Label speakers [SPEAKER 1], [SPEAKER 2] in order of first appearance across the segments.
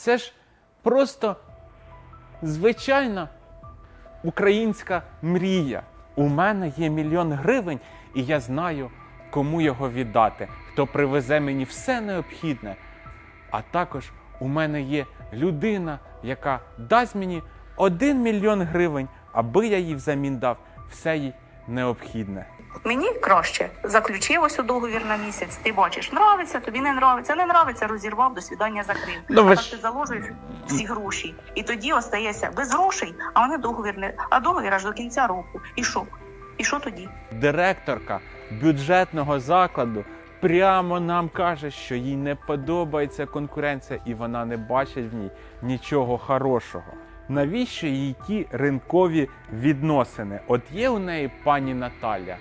[SPEAKER 1] Це ж просто звичайна українська мрія. У мене є мільйон гривень, і я знаю, кому його віддати, хто привезе мені все необхідне. А також у мене є людина, яка дасть мені один мільйон гривень, аби я їй взамін дав все їй необхідне.
[SPEAKER 2] Мені краще заключив ось у договір на місяць. Ти бачиш, нравиться, тобі не нравиться, не нравиться, розірвав, до свідання закрив.
[SPEAKER 1] Ну, ви
[SPEAKER 2] а так ти заложуєш всі гроші, і тоді остаєшся без грошей, а вони договір не а договір аж до кінця року. І що? І що тоді?
[SPEAKER 1] Директорка бюджетного закладу прямо нам каже, що їй не подобається конкуренція і вона не бачить в ній нічого хорошого. Навіщо їй ті ринкові відносини? От є у неї пані Наталя,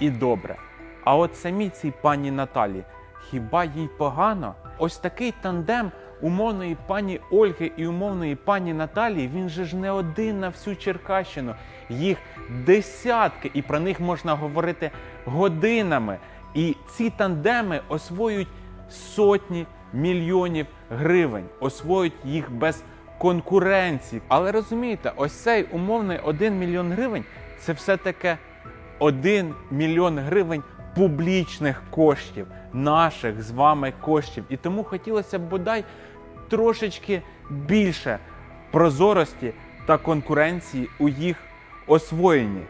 [SPEAKER 1] і добре. А от самій цій пані Наталі, хіба їй погано? Ось такий тандем умовної пані Ольги і умовної пані Наталії, він же ж не один на всю Черкащину. Їх десятки, і про них можна говорити годинами. І ці тандеми освоюють сотні мільйонів гривень, освоюють їх без конкуренції. Але розумієте, ось цей умовний 1 мільйон гривень це все таки 1 мільйон гривень публічних коштів, наших з вами коштів. І тому хотілося б бодай трошечки більше прозорості та конкуренції у їх освоєнні.